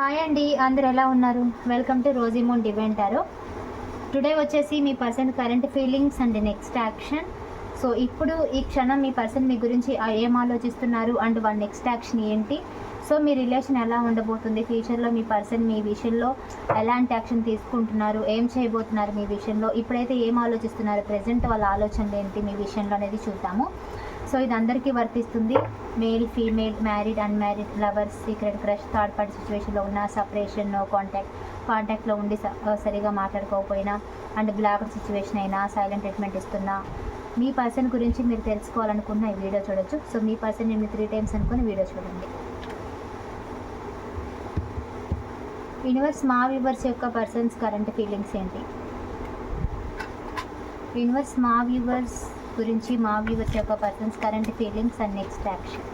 Hi అండి అందరు ఎలా ఉన్నారు? వెల్కమ్ టు రోజీమోన్ డివెంటారో టుడే వచ్చేసి మీ person current feelings and next action so ఇప్పుడు ఈ క్షణం మీ పర్సన్ మీ గురించి ఏం ఆలోచిస్తున్నారు అండ్ వాళ్ళ నెక్స్ట్ యాక్షన్ ఏంటి? సో మీ రిలేషన్ ఎలా ఉండబోతుంది? ఫ్యూచర్లో మీ పర్సన్ మీ విషయంలో ఎలాంటి యాక్షన్ తీసుకుంటున్నారు? ఏం చేయబోతున్నారు మీ విషయంలో? ఇప్పుడైతే ఏం ఆలోచిస్తున్నారు? ప్రజెంట్ వాళ్ళ ఆలోచనలు ఏంటి? మీ విషయంలో అనేది చూద్దాము. సో ఇది అందరికీ వర్తిస్తుంది. Male female married unmarried lovers secret crush third party సిచ్యువేషన్లో ఉన్న సపరేషన్ నో కాంటాక్ట్ కాంటాక్ట్లో ఉండి స- సరిగా మాట్లాడుకోకపోయినా అండ్ బ్లాక్ సిచ్యువేషన్ అయినా సైలెంట్ ట్రీట్మెంట్ ఇస్తున్నా మీ పర్సన్ గురించి మీరు తెలుసుకోవాలనుకున్న ఈ వీడియో చూడొచ్చు. సో మీ పర్సన్ నేను త్రీ టైమ్స్ అనుకుని వీడియో చూడండి. యూనివర్స్ మా వ్యూవర్స్ యొక్క పర్సన్స్ కరెంట్ ఫీలింగ్స్ ఏంటి? యూనివర్స్ మా వ్యూవర్స్ గురించి మా వ్యూవర్స్ యొక్క persons current feelings and next action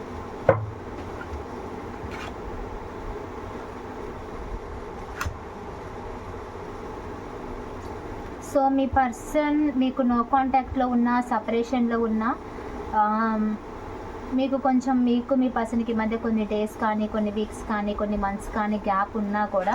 so me person మీకు నో కాంటాక్ట్లో ఉన్న సపరేషన్లో ఉన్న మీకు కొంచెం మీకు మీ పర్సన్కి మధ్య కొన్ని డేస్ కానీ కొన్ని వీక్స్ కానీ కొన్ని మంత్స్ కానీ గ్యాప్ ఉన్నా కూడా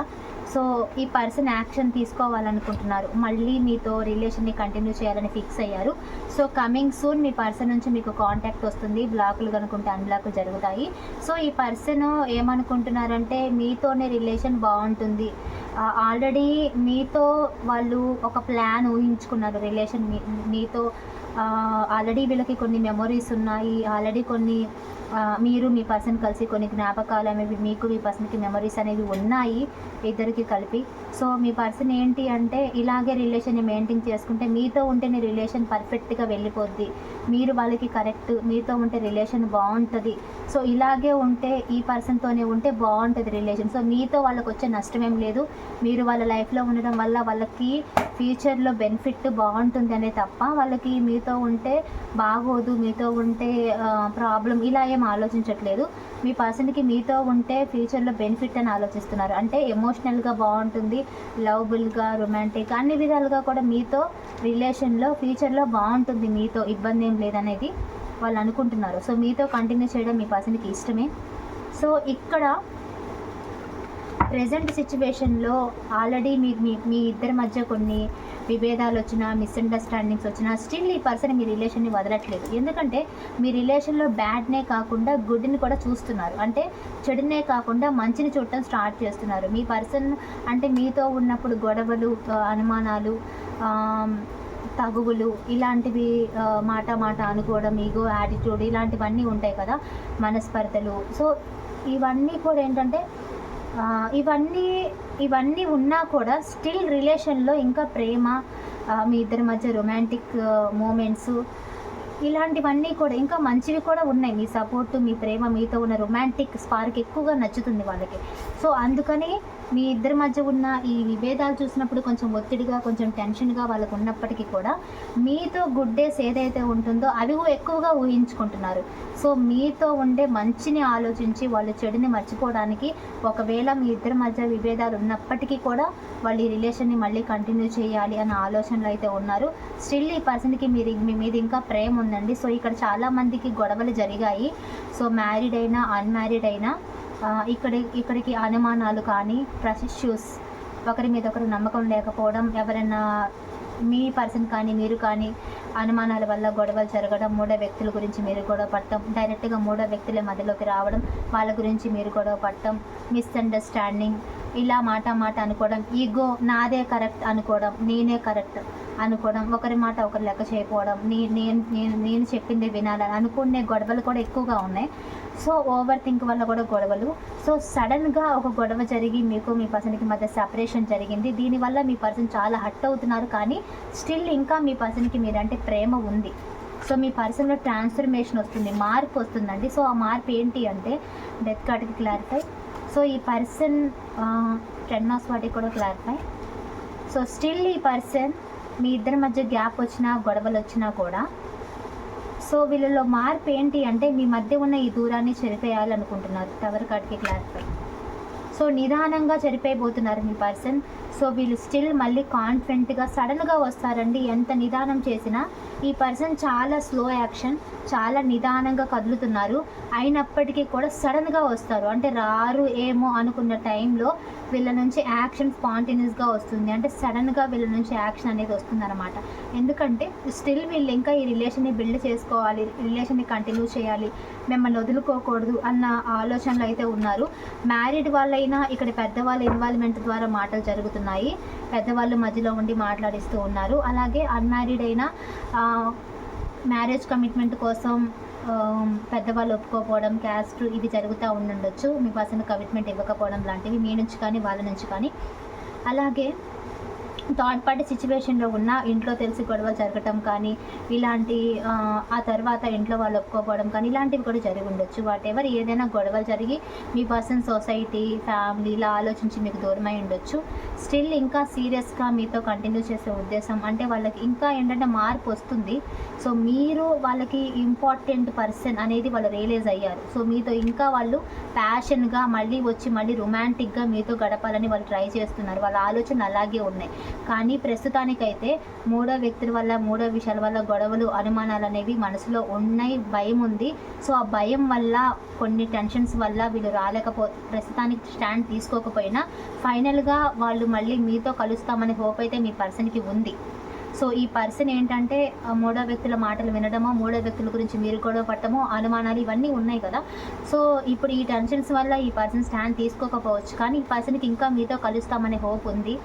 సో ఈ పర్సన్ యాక్షన్ తీసుకోవాలనుకుంటున్నారు. మళ్ళీ మీతో రిలేషన్ని కంటిన్యూ చేయాలని ఫిక్స్ అయ్యారు. సో కమింగ్ సూన్ మీ పర్సన్ నుంచి మీకు కాంటాక్ట్ వస్తుంది. బ్లాకులు కనుకుంటే అన్బ్లాక్ జరుగుతాయి. సో ఈ పర్సన్ ఏమనుకుంటున్నారంటే మీతోనే రిలేషన్ బాగుంటుంది. ఆల్రెడీ మీతో వాళ్ళు ఒక ప్లాన్ ఊహించుకున్నారు రిలేషన్. మీ మీతో ఆల్రెడీ వీళ్ళకి కొన్ని మెమొరీస్ ఉన్నాయి. ఆల్రెడీ కొన్ని మీరు మీ పర్సన్ కలిసి కొన్ని జ్ఞాపకాలు అనేవి మీకు మీ పర్సన్కి మెమరీస్ అనేవి ఉన్నాయి ఇద్దరికి కలిపి. సో మీ పర్సన్ ఏంటి అంటే ఇలాగే రిలేషన్ని మెయింటైన్ చేసుకుంటే మీతో ఉంటేనే రిలేషన్ పర్ఫెక్ట్గా వెళ్ళిపోద్ది. మీరు వాళ్ళకి కరెక్ట్ మీతో ఉంటే రిలేషన్ బాగుంటుంది. సో ఇలాగే ఉంటే ఈ పర్సన్తోనే ఉంటే బాగుంటుంది రిలేషన్. సో మీతో వాళ్ళకి వచ్చే నష్టం ఏం లేదు. మీరు వాళ్ళ లైఫ్లో ఉండడం వల్ల వాళ్ళకి ఫ్యూచర్లో బెనిఫిట్ బాగుంటుంది అనే తప్ప వాళ్ళకి మీతో ఉంటే బాగోదు మీతో ఉంటే ప్రాబ్లం ఇలా ఏం ఆలోచించట్లేదు. మీ పర్సన్కి మీతో ఉంటే ఫ్యూచర్లో బెనిఫిట్ అని ఆలోచిస్తున్నారు. అంటే ఎమోషనల్గా బాగుంటుంది లవబుల్గా రొమాంటిక్ అన్ని విధాలుగా కూడా మీతో రిలేషన్లో ఫ్యూచర్లో బాగుంటుంది మీతో. ఇబ్బంది ఏం లేదనేది వాళ్ళు అనుకుంటున్నారు. సో మీతో కంటిన్యూ చేయడం మీ పర్సన్కి ఇష్టమే. సో ఇక్కడ ప్రజెంట్ సిచ్యువేషన్లో ఆల్రెడీ మీ మీ మీ ఇద్దరి మధ్య కొన్ని విభేదాలు వచ్చినా మిస్అండర్స్టాండింగ్స్ వచ్చినా స్టిల్ ఈ పర్సన్ మీ రిలేషన్ని వదలట్లేదు. ఎందుకంటే మీ రిలేషన్లో బ్యాడ్నే కాకుండా గుడ్ని కూడా చూస్తున్నారు. అంటే చెడునే కాకుండా మంచిని చూడటం స్టార్ట్ చేస్తున్నారు. మీ పర్సన్ అంటే మీతో ఉన్నప్పుడు గొడవలు అనుమానాలు తగువులు ఇలాంటివి మాట మాట అనుకోవడం ఈగో యాటిట్యూడ్ ఇలాంటివన్నీ ఉంటాయి కదా మనస్పర్ధలు. సో ఇవన్నీ కూడా ఏంటంటే ఇవన్నీ ఇవన్నీ ఉన్నా కూడా స్టిల్ రిలేషన్లో ఇంకా ప్రేమ మీ ఇద్దరి మధ్య రొమాంటిక్ మూమెంట్స్ ఇలాంటివన్నీ కూడా ఇంకా మంచివి కూడా ఉన్నాయి. మీ సపోర్టు మీ ప్రేమ మీతో ఉన్న రొమాంటిక్ స్పార్క్ ఎక్కువగా నచ్చుతుంది వాళ్ళకి. సో అందుకని మీ ఇద్దరి మధ్య ఉన్న ఈ విభేదాలు చూసినప్పుడు కొంచెం ఒత్తిడిగా కొంచెం టెన్షన్గా వాళ్ళకు ఉన్నప్పటికీ కూడా మీతో గుడ్ డేస్ ఏదైతే ఉంటుందో అవి ఎక్కువగా ఊహించుకుంటున్నారు. సో మీతో ఉండే మంచిని ఆలోచించి వాళ్ళు చెడుని మర్చిపోవడానికి ఒకవేళ మీ ఇద్దరి మధ్య విభేదాలు ఉన్నప్పటికీ కూడా వాళ్ళు ఈ రిలేషన్ని మళ్ళీ కంటిన్యూ చేయాలి అన్న ఆలోచనలు అయితే ఉన్నారు. స్టిల్ ఈ పర్సన్కి మీరు మీ మీద ఇంకా ప్రేమ ఉందండి. సో ఇక్కడ చాలామందికి గొడవలు జరిగాయి. సో మ్యారీడ్ అయినా అన్మ్యారీడ్ అయినా ఇక్కడ ఇక్కడికి అనుమానాలు కానీ ఇష్యూస్ ఒకరి మీద ఒకరు నమ్మకం లేకపోవడం ఎవరైనా మీ పర్సన్ కానీ మీరు కానీ అనుమానాల వల్ల గొడవలు జరగడం మూడో వ్యక్తుల గురించి మీరు గొడవ పడటం డైరెక్ట్గా మూడో వ్యక్తుల మధ్యలోకి రావడం వాళ్ళ గురించి మీరు గొడవ పడటం మిస్అండర్స్టాండింగ్ ఇలా మాట మాట అనుకోవడం ఈగో నాదే కరెక్ట్ అనుకోవడం నేనే కరెక్ట్ అనుకోవడం ఒకరి మాట ఒకరు లెక్క చేయకపోవడం నేను నేను నేను చెప్పింది వినాలని అనుకునే గొడవలు కూడా ఎక్కువగా ఉన్నాయి. సో ఓవర్ థింక్ వల్ల కూడా గొడవలు. సో సడన్గా ఒక గొడవ జరిగి మీకు మీ పర్సన్కి మధ్య సపరేషన్ జరిగింది. దీనివల్ల మీ పర్సన్ చాలా హట్ అవుతున్నారు. కానీ స్టిల్ ఇంకా మీ పర్సన్కి మీరంటే ప్రేమ ఉంది. సో మీ పర్సన్లో ట్రాన్స్ఫర్మేషన్ వస్తుంది. మార్పు వస్తుందండి. సో ఆ మార్పు ఏంటి అంటే డెత్ కార్డ్కి క్లారిఫై సో ఈ పర్సన్ టెన్ ఆఫ్ వాటికి కూడా క్లారిఫై సో స్టిల్ ఈ పర్సన్ మీ ఇద్దరి మధ్య గ్యాప్ వచ్చినా గొడవలు వచ్చినా కూడా సో వీళ్ళలో మార్పు ఏంటి అంటే మీ మధ్య ఉన్న ఈ దూరాన్ని చెరిపేయాలనుకుంటున్నారు. టవర్ కార్డ్కి క్లారిఫై సో నిదానంగా చెరిపోయిపోతున్నారు మీ పర్సన్. సో వీళ్ళు స్టిల్ మళ్ళీ కాన్ఫిడెంట్గా సడన్గా వస్తారండి. ఎంత నిదానం చేసినా ఈ పర్సన్ చాలా స్లో యాక్షన్ చాలా నిదానంగా కదులుతున్నారు. అయినప్పటికీ కూడా సడన్గా వస్తారు. అంటే రారు ఏమో అనుకున్న టైంలో వీళ్ళ నుంచి యాక్షన్ స్పాంటేనియస్గా వస్తుంది. అంటే సడన్గా వీళ్ళ నుంచి యాక్షన్ అనేది వస్తుంది అనమాట ఎందుకంటే స్టిల్ వీళ్ళు ఇంకా ఈ రిలేషన్ని బిల్డ్ చేసుకోవాలి రిలేషన్ని కంటిన్యూ చేయాలి మిమ్మల్ని వదులుకోకూడదు అన్న ఆలోచనలు అయితే ఉన్నారు. మ్యారీడ్ వాళ్ళైనా ఇక్కడ పెద్దవాళ్ళ ఇన్వాల్వ్మెంట్ ద్వారా మాటలు జరుగుతున్నాయి. పెద్దవాళ్ళు మధ్యలో ఉండి మాట్లాడిస్తూ ఉన్నారు. అలాగే అన్మ్యారీడ్ అయినా మ్యారేజ్ కమిట్మెంట్ కోసం పెద్దవాళ్ళు ఒప్పుకోకపోవడం క్యాస్ట్ ఇది జరుగుతూ ఉండుండొచ్చు. మీ పర్సన్ కమిట్మెంట్ ఇవ్వకపోవడం లాంటివి మీ నుంచి కానీ వాళ్ళ నుంచి కానీ. అలాగే థర్డ్ పార్టీ సిచ్యువేషన్లో ఉన్న ఇంట్లో తెలిసి గొడవ జరగటం కానీ ఇలాంటి ఆ, తర్వాత ఇంట్లో వాళ్ళు ఒప్పుకోపోవడం కానీ ఇలాంటివి కూడా జరిగి ఉండొచ్చు. వాట్ ఎవర్ ఏదైనా గొడవలు జరిగి మీ పర్సన్ సొసైటీ ఫ్యామిలీ ఇలా ఆలోచించి మీకు దూరమై ఉండొచ్చు. స్టిల్ ఇంకా సీరియస్గా మీతో కంటిన్యూ చేసే ఉద్దేశం. అంటే వాళ్ళకి ఇంకా ఏంటంటే మార్పు వస్తుంది. సో మీరు వాళ్ళకి ఇంపార్టెంట్ పర్సన్ అనేది వాళ్ళు రియలైజ్ అయ్యారు. సో మీతో ఇంకా వాళ్ళు ప్యాషన్గా మళ్ళీ వచ్చి మళ్ళీ రొమాంటిక్గా మీతో గడపాలని వాళ్ళు ట్రై చేస్తున్నారు. వాళ్ళ ఆలోచనలు అలాగే ఉన్నాయి. కానీ ప్రస్తుతానికైతే మూడో వ్యక్తుల వల్ల మూడో విషయాల వల్ల గొడవలు అనుమానాలు అనేవి మనసులో ఉన్నాయి భయం ఉంది. సో ఆ భయం వల్ల కొన్ని టెన్షన్స్ వల్ల వీళ్ళు రాలేకపో ప్రస్తుతానికి స్టాండ్ తీసుకోకపోయినా ఫైనల్గా వాళ్ళు మళ్ళీ మీతో కలుస్తామనే హోప్ అయితే మీ పర్సన్కి ఉంది. సో ఈ పర్సన్ ఏంటంటే మూడో వ్యక్తుల మాటలు వినడమో మూడో వ్యక్తుల గురించి మీరు గొడవ పట్టమో అనుమానాలు ఇవన్నీ ఉన్నాయి కదా. సో ఇప్పుడు ఈ టెన్షన్స్ వల్ల ఈ పర్సన్ స్టాండ్ తీసుకోకపోవచ్చు. కానీ ఈ పర్సన్కి ఇంకా మీతో కలుస్తామనే హోప్ ఉంది.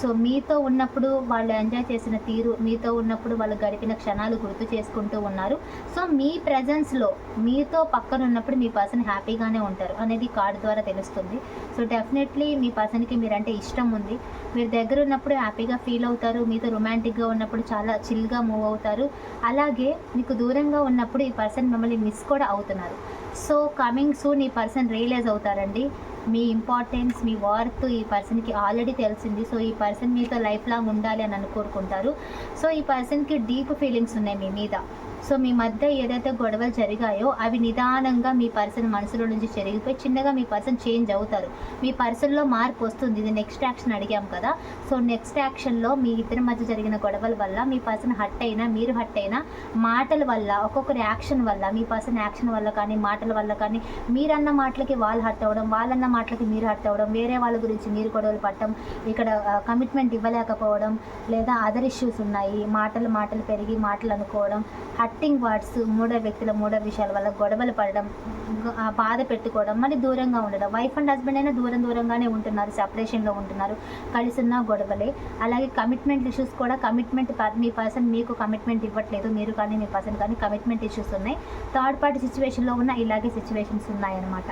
సో మీతో ఉన్నప్పుడు వాళ్ళు ఎంజాయ్ చేసిన తీరు మీతో ఉన్నప్పుడు వాళ్ళు గడిపిన క్షణాలు గుర్తు చేసుకుంటూ ఉన్నారు. సో మీ ప్రజెన్స్లో మీతో పక్కన ఉన్నప్పుడు మీ పర్సన్ హ్యాపీగానే ఉంటారు అనేది కార్డు ద్వారా తెలుస్తుంది. సో డెఫినెట్లీ మీ పర్సన్కి మీరంటే ఇష్టం ఉంది. మీరు దగ్గర ఉన్నప్పుడు హ్యాపీగా ఫీల్ అవుతారు మీతో రొమాంటిక్గా ఉన్నప్పుడు చాలా చిల్గా మూవ్ అవుతారు. అలాగే మీకు దూరంగా ఉన్నప్పుడు ఈ పర్సన్ మిమ్మల్ని మిస్ కూడా అవుతున్నారు. సో కమింగ్ సూన్ ఈ పర్సన్ రియలైజ్ అవుతారండి. మీ ఇంపార్టెన్స్ మీ వర్త్ ఈ పర్సన్కి ఆల్రెడీ తెలిసింది. సో ఈ పర్సన్ మీతో లైఫ్ లాంగ్ ఉండాలి అని అనుకోరుకుంటారు సో ఈ పర్సన్కి డీప్ ఫీలింగ్స్ ఉన్నాయి మీ మీద. సో మీ మధ్య ఏదైతే గొడవలు జరిగాయో అవి నిదానంగా మీ పర్సన్ మనసులో నుంచి జరిగిపోయి చిన్నగా మీ పర్సన్ చేంజ్ అవుతారు. మీ పర్సన్లో మార్పు వస్తుంది. ఇది నెక్స్ట్ యాక్షన్ అడిగాం కదా. సో నెక్స్ట్ యాక్షన్లో మీ ఇద్దరి మధ్య జరిగిన గొడవల వల్ల మీ పర్సన్ హట్ అయినా మీరు హట్ అయినా మాటల వల్ల ఒక్కొక్కరి యాక్షన్ వల్ల మీ పర్సన్ యాక్షన్ వల్ల కానీ మాటల వల్ల కానీ మీరన్న మాటలకి వాళ్ళు హట్ అవ్వడం వాళ్ళన్న మాటలకి మీరు హట్ అవ్వడం వేరే వాళ్ళ గురించి మీరు గొడవలు పట్టడం ఇక్కడ కమిట్మెంట్ ఇవ్వలేకపోవడం లేదా అదర్ ఇష్యూస్ ఉన్నాయి మాటలు మాటలు పెరిగి మాటలు అనుకోవడం హట్ హట్టింగ్ వర్డ్స్ మూడో వ్యక్తుల మూడో విషయాల వల్ల గొడవలు పడడం బాధ పెట్టుకోవడం మరి దూరంగా ఉండడం. వైఫ్ అండ్ హస్బెండ్ అయినా దూరం దూరంగానే ఉంటున్నారు సెపరేషన్లో ఉంటున్నారు. కలిసి ఉన్న గొడవలే. అలాగే కమిట్మెంట్ ఇష్యూస్ కూడా కమిట్మెంట్ మీ పర్సన్ మీకు కమిట్మెంట్ ఇవ్వట్లేదు మీరు కానీ మీ పర్సన్ కానీ కమిట్మెంట్ ఇష్యూస్ ఉన్నాయి. థర్డ్ పార్టీ సిచ్యువేషన్లో ఉన్న ఇలాగే సిచ్యువేషన్స్ ఉన్నాయన్నమాట.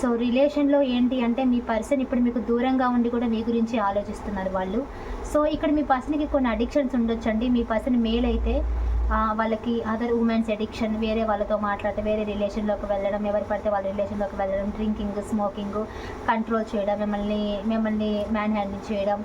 సో రిలేషన్లో ఏంటి అంటే మీ పర్సన్ ఇప్పుడు మీకు దూరంగా ఉండి కూడా మీ గురించి ఆలోచిస్తున్నారు వాళ్ళు. సో ఇక్కడ మీ పర్సన్కి కొన్ని అడిక్షన్స్ ఉండొచ్చండి. మీ పర్సన్ మేల్ అయితే వాళ్ళకి అదర్ ఉమెన్స్ అడిక్షన్ వేరే వాళ్ళతో మాట్లాడితే వేరే రిలేషన్లోకి వెళ్ళడం ఎవరు పడితే వాళ్ళ రిలేషన్లోకి వెళ్ళడం డ్రింకింగ్ స్మోకింగ్ కంట్రోల్ చేయడం మిమ్మల్ని మిమ్మల్ని మ్యాన్ హ్యాండిల్ చేయడం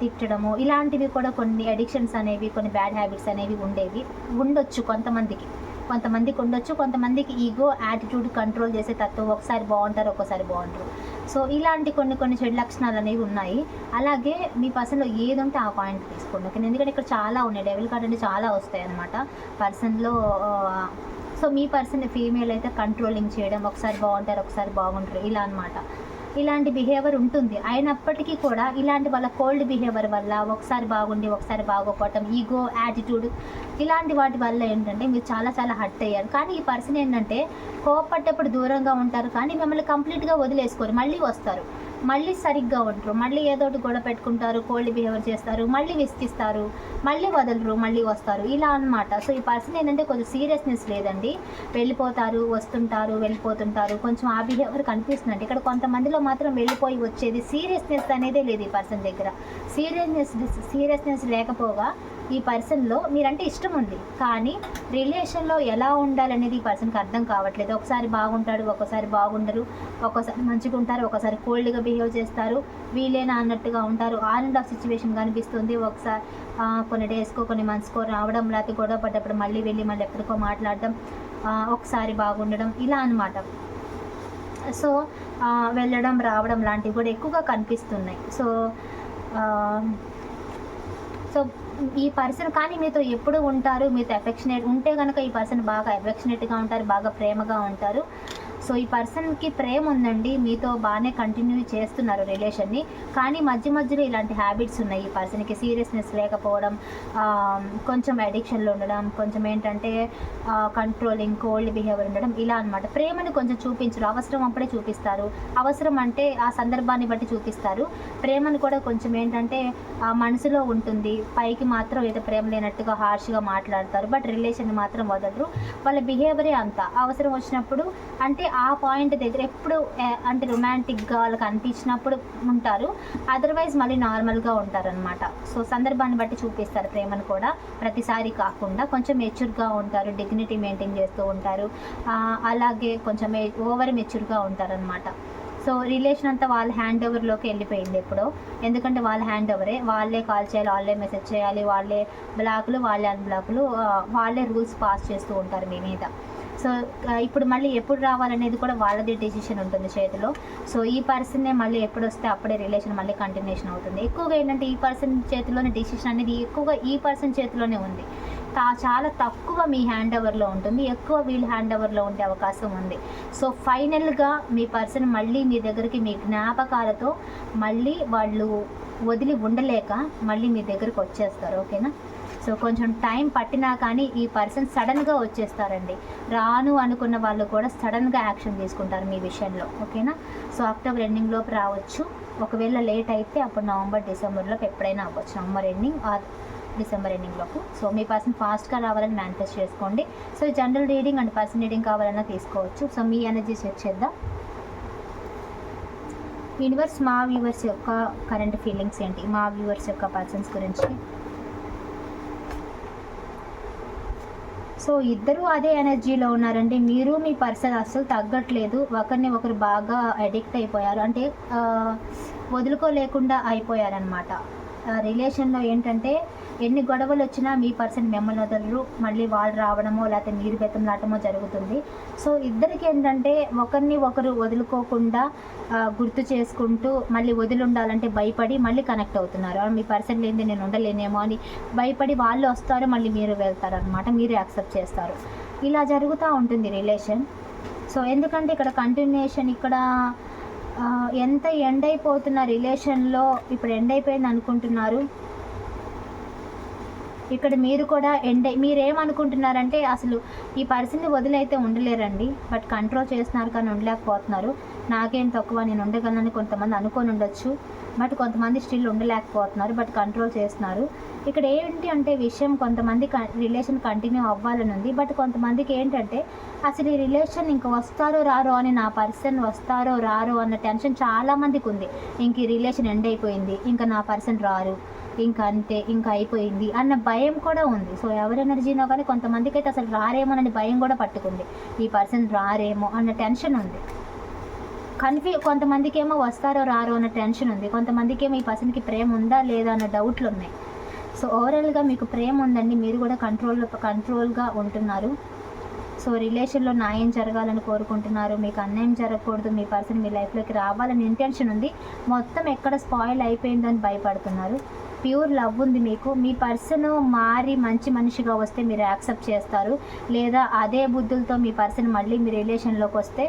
తిట్టడము ఇలాంటివి కూడా కొన్ని అడిక్షన్స్ అనేవి కొన్ని బ్యాడ్ హ్యాబిట్స్ అనేవి ఉండేవి ఉండొచ్చు కొంతమందికి. కొంతమందికి ఉండొచ్చు కొంతమందికి ఈగో యాటిట్యూడ్ కంట్రోల్ చేసే తత్వం ఒకసారి బాగుంటారు ఒకసారి బాగుంటారు సో ఇలాంటి కొన్ని కొన్ని చెడు లక్షణాలు అనేవి ఉన్నాయి. అలాగే మీ పర్సన్లో ఏది ఉంటే ఆ పాయింట్ తీసుకోండి. ఓకే ఎందుకంటే ఇక్కడ చాలా ఉన్నాయి. డెవిల్ కార్డ్ అంటే చాలా వస్తాయి అనమాట పర్సన్లో సో మీ పర్సన్ ఫీమేల్ అయితే కంట్రోలింగ్ చేయడం ఒకసారి బాగుంటారు ఒకసారి బాగుంటారు ఇలా అనమాట ఇలాంటి బిహేవియర్ ఉంటుంది. అయినప్పటికీ కూడా ఇలాంటి వాళ్ళ కోల్డ్ బిహేవియర్ వల్ల ఒకసారి బాగుండి ఒకసారి బాగోపోవటం ఈగో యాటిట్యూడ్ ఇలాంటి వాటి వల్ల ఏంటంటే మీరు చాలా చాలా హర్ట్ అయ్యారు. కానీ ఈ పర్సన్ ఏంటంటే కోపడ్డప్పుడు దూరంగా ఉంటారు. కానీ మిమ్మల్ని కంప్లీట్గా వదిలేసుకోరు. మళ్ళీ వస్తారు. మళ్ళీ సరిగ్గా ఉంటారు మళ్ళీ ఏదో ఒకటి గొడవ పెట్టుకుంటారు కోల్డ్ బిహేవియర్ చేస్తారు మళ్ళీ విసిగిస్తారు మళ్ళీ వదలరు మళ్ళీ వస్తారు. ఇలా అన్నమాట. సో ఈ పర్సన్ ఏంటంటే కొంచెం సీరియస్నెస్ లేదండి. వెళ్ళిపోతారు వస్తుంటారు వెళ్ళిపోతుంటారు. కొంచెం ఆ బిహేవియర్ కనిపిస్తుందండి. ఇక్కడ కొంతమందిలో మాత్రం వెళ్ళిపోయి వచ్చేది సీరియస్నెస్ అనేదే లేదు ఈ పర్సన్ దగ్గర. సీరియస్నెస్ సీరియస్నెస్ లేకపోగా ఈ పర్సన్లో మీరంటే ఇష్టం ఉంది. కానీ రిలేషన్లో ఎలా ఉండాలనేది ఈ పర్సన్కి అర్థం కావట్లేదు. ఒకసారి బాగుంటాడు ఒక్కోసారి బాగుండరు ఒక్కోసారి మంచిగా ఉంటారు ఒకసారి కోల్డ్గా బిహేవ్ చేస్తారు వీలేనా అన్నట్టుగా ఉంటారు. ఆన్ అండ్ ఆఫ్ సిచ్యువేషన్ కనిపిస్తుంది ఒకసారి కొన్ని డేస్కో కొన్ని మంత్స్కో రావడం లేకపోతే గొడవ పడ్డప్పుడు మళ్ళీ వెళ్ళి మళ్ళీ ఎక్కడికో మాట్లాడడం ఒకసారి బాగుండడం ఇలా అన్నమాట. సో వెళ్ళడం రావడం లాంటివి కూడా ఎక్కువగా కనిపిస్తున్నాయి. సో సో ఈ పర్సన్ కానీ మీతో ఎప్పుడు ఉంటారు? మీతో ఎఫెక్షనేట్ ఉంటే కనుక ఈ పర్సన్ బాగా అఫెక్షనేట్గా ఉంటారు బాగా ప్రేమగా ఉంటారు. సో ఈ పర్సన్కి ప్రేమ ఉందండి. మీతో బాగానే కంటిన్యూ చేస్తున్నారు రిలేషన్ని కానీ మధ్య మధ్యలో ఇలాంటి హ్యాబిట్స్ ఉన్నాయి. ఈ పర్సన్కి సీరియస్నెస్ లేకపోవడం కొంచెం అడిక్షన్లో ఉండడం కొంచెం ఏంటంటే కంట్రోలింగ్ కోల్డ్ బిహేవియర్ ఉండడం ఇలా అన్నమాట. ప్రేమను కొంచెం చూపించరు. అవసరం అప్పుడే చూపిస్తారు. అవసరం అంటే ఆ సందర్భాన్ని బట్టి చూపిస్తారు. ప్రేమను కూడా కొంచెం ఏంటంటే ఆ మనసులో ఉంటుంది. పైకి మాత్రం ఏదో ప్రేమ లేనట్టుగా హార్ష్గా మాట్లాడతారు. బట్ రిలేషన్ మాత్రం వదలరు. వాళ్ళ బిహేవియరే అంత. అవసరం వచ్చినప్పుడు అంటే ఆ పాయింట్ దగ్గర ఎప్పుడు అంటే రొమాంటిక్గా వాళ్ళకి అనిపించినప్పుడు ఉంటారు. అదర్వైజ్ మళ్ళీ నార్మల్గా ఉంటారనమాట సో సందర్భాన్ని బట్టి చూపిస్తారు ప్రేమను కూడా. ప్రతిసారి కాకుండా కొంచెం మెచ్యూర్గా ఉంటారు డిగ్నిటీ మెయింటైన్ చేస్తూ ఉంటారు. అలాగే కొంచెం ఓవర్ మెచ్యూర్గా ఉంటారనమాట సో రిలేషన్ అంతా వాళ్ళ హ్యాండ్ ఓవర్లోకి వెళ్ళిపోయింది ఎప్పుడో. ఎందుకంటే వాళ్ళ హ్యాండ్ ఓవరే వాళ్ళే కాల్ చేయాలి వాళ్ళే మెసేజ్ చేయాలి వాళ్ళే బ్లాకులు వాళ్ళే అన్బ్లాకులు వాళ్ళే రూల్స్ పాస్ చేస్తూ ఉంటారు మీ మీద. సో ఇప్పుడు మళ్ళీ ఎప్పుడు రావాలనేది కూడా వాళ్ళదే డెసిషన్ ఉంటుంది చేతిలో. సో ఈ పర్సన్నే మళ్ళీ ఎప్పుడు వస్తే అప్పుడే రిలేషన్ మళ్ళీ కంటిన్యూషన్ అవుతుంది. ఎక్కువగా ఏంటంటే ఈ పర్సన్ చేతిలోనే డెసిషన్ అనేది ఎక్కువగా ఈ పర్సన్ చేతిలోనే ఉంది. చాలా తక్కువ మీ హ్యాండ్ ఓవర్లో ఉంటుంది. ఎక్కువ వీల్ హ్యాండ్ ఓవర్లో ఉండే అవకాశం ఉంది. సో ఫైనల్గా మీ పర్సన్ మళ్ళీ మీ దగ్గరికి మీ జ్ఞాపకాలతో మళ్ళీ వాళ్ళు వదిలి ఉండలేక మళ్ళీ మీ దగ్గరికి వచ్చేస్తారు. ఓకేనా? సో కొంచెం టైం పట్టినా కానీ ఈ పర్సన్ సడన్గా వచ్చేస్తారండి. రాను అనుకున్న వాళ్ళు కూడా సడన్గా యాక్షన్ తీసుకుంటారు మీ విషయంలో. ఓకేనా? సో అక్టోబర్ ఎండింగ్ లోపు రావచ్చు. ఒకవేళ లేట్ అయితే అప్పుడు నవంబర్ డిసెంబర్లోకి ఎప్పుడైనా అవ్వచ్చు. నవంబర్ ఎండింగ్ ఆర్ డిసెంబర్ ఎండింగ్లోపు సో మీ పర్సన్ ఫాస్ట్గా రావాలని మేనిఫెస్ట్ చేసుకోండి. So general reading and person reading కావాలన్నా తీసుకోవచ్చు. సో మీ ఎనర్జీ చెక్ చేద్దాం. యూనివర్స్ మా వ్యూవర్స్ యొక్క కరెంట్ ఫీలింగ్స్ ఏంటి? మా వ్యూవర్స్ యొక్క పర్సన్స్ గురించి సో ఇద్దరు అదే ఎనర్జీలో ఉన్నారండి. మీరు మీ పర్సన్ అస్సలు తగ్గట్లేదు. ఒకరిని ఒకరు బాగా అడిక్ట్ అయిపోయారు. అంటే వదులుకోలేకుండా అయిపోయారనమాట రిలేషన్లో ఏంటంటే ఎన్ని గొడవలు వచ్చినా మీ పర్సన్ మిమ్మల్ని వదలరు. మళ్ళీ వాళ్ళు రావడమో లేకపోతే మీరు బెతంలాటమో జరుగుతుంది. సో ఇద్దరికి ఏంటంటే ఒకరిని ఒకరు వదులుకోకుండా గుర్తు చేసుకుంటూ మళ్ళీ వదిలి ఉండాలంటే భయపడి మళ్ళీ కనెక్ట్ అవుతున్నారు. మీ పర్సన్ లేనిది నేను ఉండలేనేమో అని భయపడి వాళ్ళు వస్తారు మళ్ళీ మీరు వెళ్తారనమాట మీరు యాక్సెప్ట్ చేస్తారు. ఇలా జరుగుతూ ఉంటుంది రిలేషన్ సో ఎందుకంటే ఇక్కడ కంటిన్యూషన్ ఇక్కడ ఎంత ఎండ్ అయిపోతున్న రిలేషన్లో ఇప్పుడు ఎండ్ అయిపోయింది అనుకుంటున్నారు? ఇక్కడ మీరు కూడా ఎండ్ అయి- మీరేమనుకుంటున్నారంటే అసలు ఈ పర్సన్ని వదిలైతే ఉండలేరండి బట్ కంట్రోల్ చేస్తున్నారు కానీ ఉండలేకపోతున్నారు. నాకేం తక్కువ నేను ఉండగలనని కొంతమంది అనుకొని ఉండొచ్చు. బట్ కొంతమంది స్టిల్ ఉండలేకపోతున్నారు బట్ కంట్రోల్ చేస్తున్నారు. ఇక్కడ ఏంటి అంటే విషయం కొంతమంది రిలేషన్ కంటిన్యూ అవ్వాలని ఉంది. బట్ కొంతమందికి ఏంటంటే అసలు ఈ రిలేషన్ ఇంక వస్తారో రారో అని నా పర్సన్ వస్తారో రారో అన్న టెన్షన్ చాలామందికి ఉంది. ఇంక ఈ రిలేషన్ ఎండ్ అయిపోయింది ఇంకా నా పర్సన్ రారు ఇంకా అంతే ఇంకా అయిపోయింది అన్న భయం కూడా ఉంది. సో ఎవరి ఎనర్జీనో కానీ కొంతమందికి అయితే అసలు రారేమోనని భయం కూడా పట్టుకుంది. ఈ పర్సన్ రారేమో అన్న టెన్షన్ ఉంది. కన్ఫ్యూ కొంతమందికి ఏమో వస్తారో రారో అన్న టెన్షన్ ఉంది. కొంతమందికి ఏమో ఈ పర్సన్కి ప్రేమ ఉందా లేదా అన్న డౌట్లు ఉన్నాయి. సో ఓవరాల్గా మీకు ప్రేమ ఉందండి మీరు కూడా కంట్రోల్ కంట్రోల్గా ఉంటున్నారు. సో రిలేషన్లో న్యాయం జరగాలని కోరుకుంటున్నారు. మీకు అన్యాయం జరగకూడదు. మీ పర్సన్ మీ లైఫ్లోకి రావాలని ఇంటెన్షన్ ఉంది. మొత్తం ఎక్కడ స్పాయిల్ అయిపోయిందని భయపడుతున్నారు. ప్యూర్ లవ్ ఉంది మీకు. మీ పర్సన్ మారి మంచి మనిషిగా వస్తే మీరు యాక్సెప్ట్ చేస్తారు. లేదా అదే బుద్ధులతో మీ పర్సన్ మళ్ళీ మీ రిలేషన్లోకి వస్తే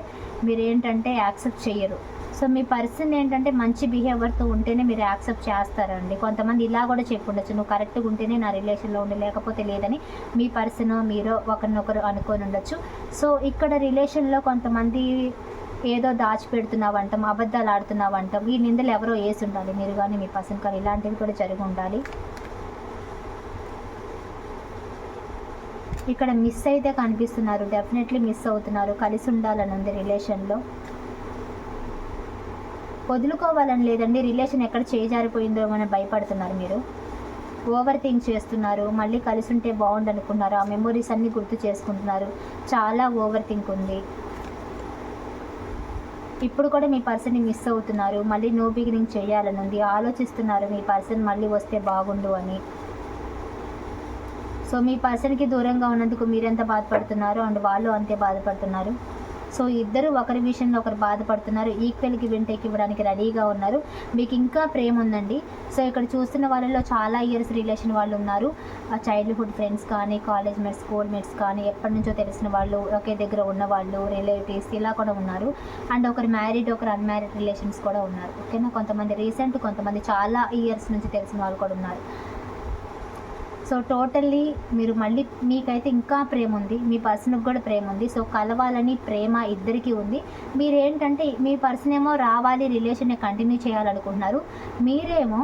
మీరు ఏంటంటే యాక్సెప్ట్ చేయరు సో మీ పర్సన్ ఏంటంటే మంచి బిహేవియర్తో ఉంటేనే మీరు యాక్సెప్ట్ చేస్తారండి. కొంతమంది ఇలా కూడా చెప్పుండొచ్చు. నువ్వు కరెక్ట్గా ఉంటేనే నా రిలేషన్లో ఉండి లేకపోతే లేదని మీ పర్సన్ మీరు ఒకరినొకరు అనుకొని ఉండొచ్చు సో ఇక్కడ రిలేషన్లో కొంతమంది ఏదో దాచిపెడుతున్నావంటాం అబద్ధాలు ఆడుతున్నావంటాం ఈ నిందలు ఎవరో వేసి ఉండాలి మీరు కానీ మీ పర్సన్ కానీ ఇలాంటివి కూడా జరిగి ఉండాలి. ఇక్కడ మిస్ అయితే కనిపిస్తున్నారు. డెఫినెట్లీ మిస్ అవుతున్నారు. కలిసి ఉండాలని ఉంది రిలేషన్లో వదులుకోవాలని లేదండి. రిలేషన్ ఎక్కడ చేజారిపోయిందో అని భయపడుతున్నారు మీరు? ఓవర్ థింక్ చేస్తున్నారు. మళ్ళీ కలిసి ఉంటే బాగుండు అనుకున్నారు ఆ మెమొరీస్ అన్నీ గుర్తు చేసుకుంటున్నారు. చాలా ఓవర్ థింక్ ఉంది. ఇప్పుడు కూడా మీ పర్సన్ని మిస్ అవుతున్నారు. మళ్ళీ నో బిగినింగ్ చేయాలని ఉంది. ఆలోచిస్తున్నారు. మీ పర్సన్ మళ్ళీ వస్తే బాగుండు అని. సో మీ పర్సన్కి దూరంగా ఉన్నందుకు మీరెంత బాధపడుతున్నారు? అండ్ వాళ్ళు అంతే బాధపడుతున్నారు? సో ఇద్దరు ఒకరి విషయంలో ఒకరు బాధపడుతున్నారు. ఈక్వల్కి వింటేకి ఇవ్వడానికి రెడీగా ఉన్నారు. మీకు ఇంకా ప్రేమ ఉందండి. సో ఇక్కడ చూస్తున్న వాళ్ళలో చాలా ఇయర్స్ రిలేషన్ వాళ్ళు ఉన్నారు. చైల్డ్హుడ్ ఫ్రెండ్స్ కానీ కాలేజ్ మేట్స్ స్కూల్ మేట్స్ కానీ ఎప్పటి నుంచో తెలిసిన వాళ్ళు ఒకే దగ్గర ఉన్న వాళ్ళు రిలేటివ్స్ ఇలా కూడా ఉన్నారు. అండ్ ఒకరు మ్యారీడ్ ఒకరు అన్మ్యారీడ్ రిలేషన్స్ కూడా ఉన్నారు. ఓకేనా కొంతమంది రీసెంట్ కొంతమంది చాలా ఇయర్స్ నుంచి తెలిసిన వాళ్ళు కూడా ఉన్నారు. సో టోటల్లీ మీరు మళ్ళీ మీకైతే ఇంకా ప్రేమ ఉంది. మీ పర్సన్కి కూడా ప్రేమ ఉంది. సో కలవాలని ప్రేమ ఇద్దరికీ ఉంది. మీరేంటంటే మీ పర్సన్ ఏమో రావాలి రిలేషన్ని కంటిన్యూ చేయాలనుకుంటున్నారు. మీరేమో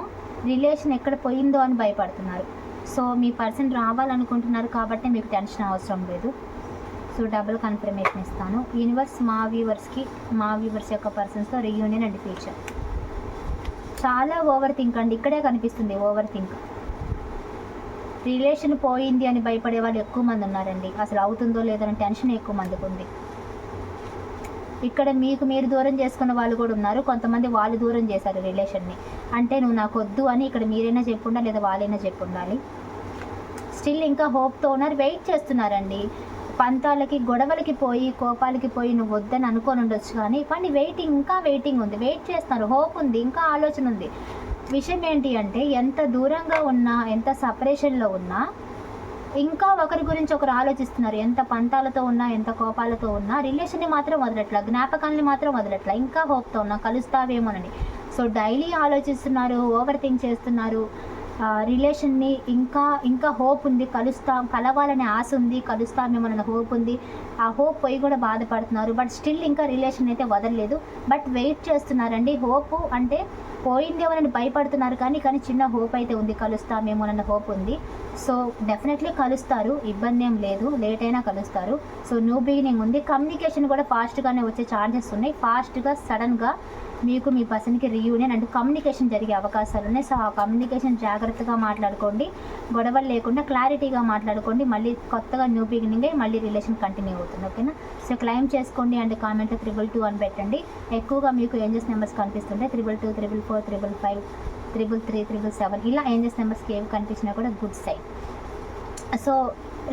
రిలేషన్ ఎక్కడ పోయిందో అని భయపడుతున్నారు. సో మీ పర్సన్ రావాలనుకుంటున్నారు కాబట్టి మీకు టెన్షన్ అవసరం లేదు. సో డబుల్ కన్ఫర్మేషన్ ఇస్తాను. యూనివర్స్ మా వ్యూవర్స్కి మా వ్యూవర్స్ యొక్క పర్సన్స్తో రీయూనియన్ అండ్ ఫ్యూచర్ చాలా ఓవర్ థింక్ అండి. ఇక్కడే కనిపిస్తుంది ఓవర్ థింక్ రిలేషన్ పోయింది అని భయపడే వాళ్ళు ఎక్కువ మంది ఉన్నారండి. అసలు అవుతుందో లేదో అని టెన్షన్ ఎక్కువ మందికి ఉంది. ఇక్కడ మీకు మీరు దూరం చేసుకున్న వాళ్ళు కూడా ఉన్నారు. కొంతమంది వాళ్ళు దూరం చేశారు రిలేషన్ని. అంటే నువ్వు నాకు వద్దు అని ఇక్కడ మీరైనా చెప్పుండా లేదా వాళ్ళైనా చెప్పుండాలి. స్టిల్ ఇంకా హోప్తో ఉన్నారు. వెయిట్ చేస్తున్నారండి. పంతాలకి గొడవలకి పోయి కోపాలకి పోయి నువ్వు వద్దని అనుకొని ఉండొచ్చు కానీ కానీ వెయిటింగ్ ఇంకా వెయిటింగ్ ఉంది. వెయిట్ చేస్తున్నారు. హోప్ ఉంది. ఇంకా ఆలోచన ఉంది. విషయం ఏంటి అంటే ఎంత దూరంగా ఉన్నా ఎంత సపరేషన్లో ఉన్నా ఇంకా ఒకరి గురించి ఒకరు ఆలోచిస్తున్నారు. ఎంత పంతాలతో ఉన్నా ఎంత కోపాలతో ఉన్నా రిలేషన్ని మాత్రం వదలట్లా జ్ఞాపకాలని మాత్రం వదలట్లా ఇంకా హోప్తో ఉన్నా కలుస్తావేమోనని. సో డైలీ ఆలోచిస్తున్నారు ఓవర్ థింక్ చేస్తున్నారు రిలేషన్ని ఇంకా ఇంకా హోప్ ఉంది కలుస్తాం కలవాలనే ఆశ ఉంది కలుస్తామేమోనన్న హోప్ ఉంది. ఆ హోప్ పోయి కూడా బాధపడుతున్నారు. బట్ స్టిల్ ఇంకా రిలేషన్ అయితే వదలలేదు. బట్ వెయిట్ చేస్తున్నారండి. హోప్ అంటే పోయిందేమోనని భయపడుతున్నారు కానీ కానీ చిన్న హోప్ అయితే ఉంది. కలుస్తామేమోనన్న హోప్ ఉంది. సో డెఫినెట్లీ కలుస్తారు. ఇబ్బంది ఏం లేదు. లేట్ అయినా కలుస్తారు. సో న్యూ బిగినింగ్ ఉంది. కమ్యూనికేషన్ కూడా ఫాస్ట్గానే వచ్చే ఛాన్సెస్ ఉన్నాయి. ఫాస్ట్గా సడన్గా మీకు మీ పర్సన్కి రీయూనియన్ అంటే కమ్యూనికేషన్ జరిగే అవకాశాలు ఉన్నాయి. సో ఆ కమ్యూనికేషన్ జాగ్రత్తగా మాట్లాడుకోండి. గొడవలు లేకుండా క్లారిటీగా మాట్లాడుకోండి. మళ్ళీ కొత్తగా న్యూ బిగినింగ్ అయ్యి మళ్ళీ రిలేషన్ కంటిన్యూ అవుతుంది. ఓకేనా సో క్లైమ్ చేసుకోండి అండ్ కామెంట్ త్రిబుల్ టూ అని పెట్టండి. ఎక్కువగా మీకు ఏంజెస్ నెంబర్స్ కనిపిస్తుంటాయి triple two triple four triple five triple three triple seven ఇలా ఏంజెస్ నెంబర్స్కి ఏవి కనిపించినా కూడా గుడ్ సైడ్ సో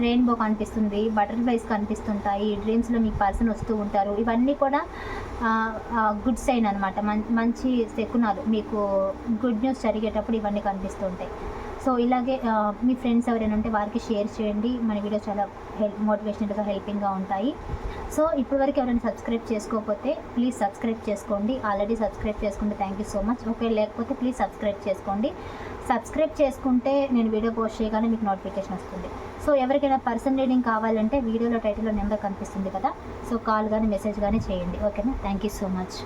రెయిన్బో కనిపిస్తుంది బటర్ఫ్లైస్ కనిపిస్తుంటాయి డ్రీమ్స్లో మీ పర్సన్ వస్తూ ఉంటారు. ఇవన్నీ కూడా గుడ్ సైన్ అనమాట మంచి శకునాలు. మీకు గుడ్ న్యూస్ జరిగేటప్పుడు ఇవన్నీ కనిపిస్తుంటాయి. సో ఇలాగే మీ ఫ్రెండ్స్ ఎవరైనా ఉంటే వారికి షేర్ చేయండి. మన వీడియో చాలా హెల్ప్ మోటివేషనల్గా హెల్పింగ్గా ఉంటాయి. సో ఇప్పటివరకు ఎవరైనా సబ్స్క్రైబ్ చేసుకోకపోతే ప్లీజ్ సబ్స్క్రైబ్ చేసుకోండి. ఆల్రెడీ సబ్స్క్రైబ్ చేసుకుంటే thank you so much. Okay లేకపోతే ప్లీజ్ సబ్స్క్రైబ్ చేసుకోండి. సబ్స్క్రైబ్ చేసుకుంటే నేను వీడియో పోస్ట్ చేయగానే మీకు నోటిఫికేషన్ వస్తుంది. సో ఎవరికైనా పర్సన్ రీడింగ్ కావాలంటే వీడియోలో టైటిల్లో నెంబర్ కనిపిస్తుంది కదా. సో కాల్ కానీ మెసేజ్ కానీ చేయండి. ఓకేనా? Thank you so much.